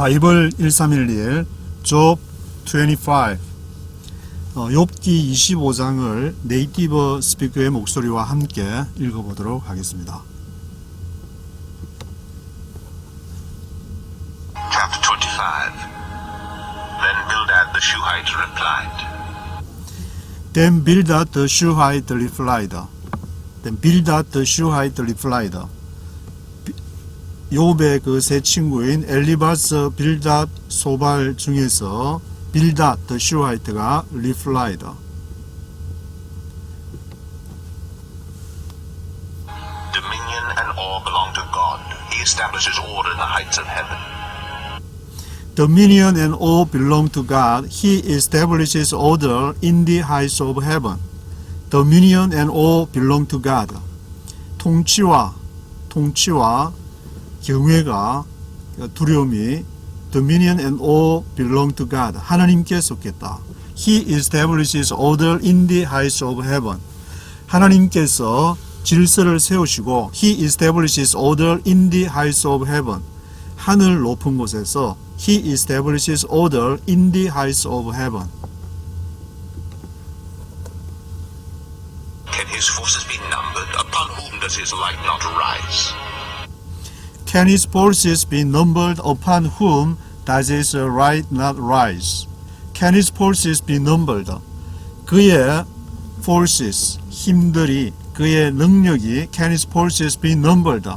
바이블 1311조25 어, 욥기 25장을 네이티브 스피커의 목소리와 함께 읽어보도록 하겠습니다. Chapter 25 Then Bildad the Shuhite replied, Then Bildad the Shuhite replied. Then Bildad the Shuhite replied. 비- 욥의 그세 친구인 엘리바스, 빌닷, 소발 중에서 빌닷 heights of heaven. Dominion and all belong to God. He establishes order in the heights of heaven. Dominion and all belong to God. 통치와 통치와 경외가 두려움이 Dominion and all belong to God. 하나님께 속했다. He establishes order in the heights of heaven. 하나님께서 질서를 세우시고 He establishes order in the heights of heaven. 하늘 높은 곳에서 He establishes order in the heights of heaven. Can his forces be numbered? Upon whom does his light not rise? Can his forces be numbered upon whom does his right not rise? Can his forces be numbered? 그의 forces, 힘들이, 그의 능력이 can his forces be numbered?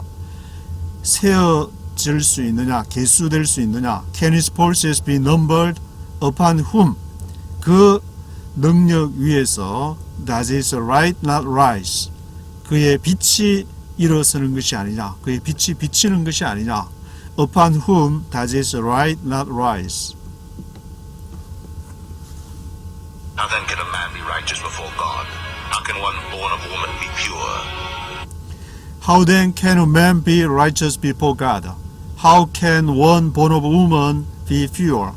세어질 수 있느냐, 개수될 수 있느냐? Can his forces be numbered upon whom? 그 능력 위에서 does his right not rise? 그의 빛이 일어서는 것이 아니냐, 그의 빛이 비치는 것이 아니냐. Upon whom does his right not rise? How then can a man be righteous before God? How can one born of woman be pure? How then can a man be righteous before God? How can one born of woman be pure?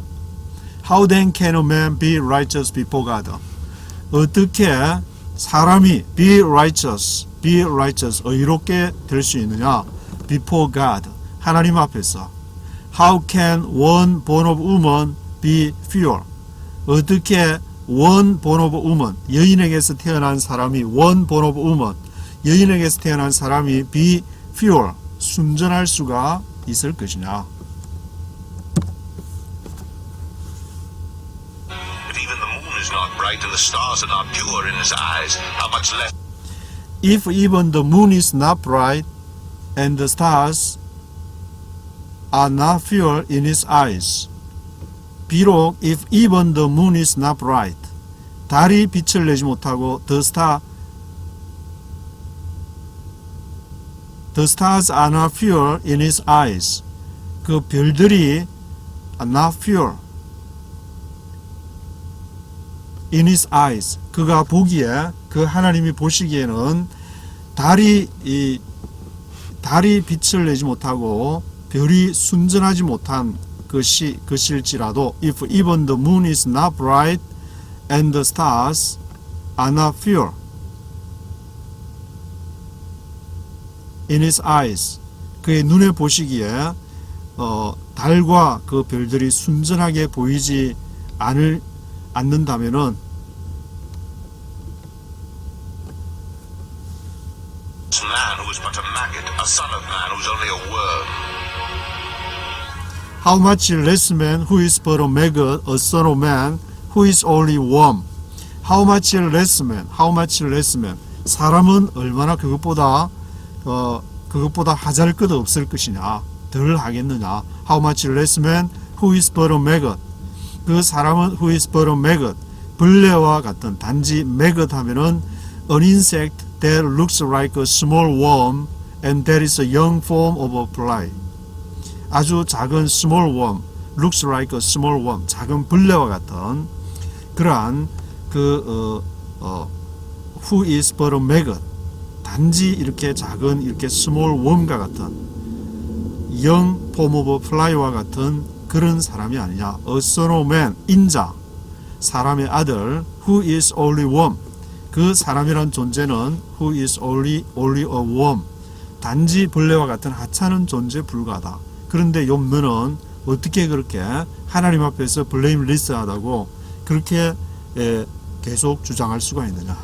How then can a man be righteous before God? 어떻게 사람이 be righteous, be righteous, 의롭게 될 수 있느냐? Before God, 하나님 앞에서. How can one born of woman be pure? 어떻게 one born of woman, 여인에게서 태어난 사람이 one born of woman, 여인에게서 태어난 사람이 be pure, 순전할 수가 있을 것이냐? the stars are not pure in his eyes, how much less If even the moon is not bright and the stars are not pure in his eyes. 비록 if even the moon is not bright. 달이 빛을 내지 못하고 the star the stars are not pure in his eyes. 그 별들이 are not pure in his eyes. 그가 보기에 그 하나님이 보시기에는 달이 이 달이 빛을 내지 못하고 별이 순전하지 못한 것이 것일지라도 if even the moon is not bright and the stars are not pure in his eyes 그의 눈에 보시기에 어, 달과 그 별들이 순전하게 보이지 않을 않는다면은 this man who is but a maggot, a son of man who is only a worm. How much less man who is but a maggot, a son of man who is only worm. How much less man, how much less man. 사람은 얼마나 그것보다 어 그것보다 하잘 것 없을 것이냐, 덜 하겠느냐. How much less man who is but a maggot. 그 사람은 who is but a maggot. 벌레와 같은 단지 maggot 하면은 an insect that looks like a small worm and that is a young form of a fly. 아주 작은 small worm, looks like a small worm, 작은 벌레와 같은 그러한 그 어, 어, who is but a maggot, 단지 이렇게 작은 이렇게 small worm과 같은 young form of a fly와 같은 그런 사람이 아니냐. A son of man, 인자, 사람의 아들, who is only worm. 그 사람이란 존재는 who is only only a worm. 단지 벌레와 같은 하찮은 존재에 불과하다. 그런데 욥 너는 어떻게 그렇게 하나님 앞에서 블레임리스하다고 그렇게 에, 계속 주장할 수가 있느냐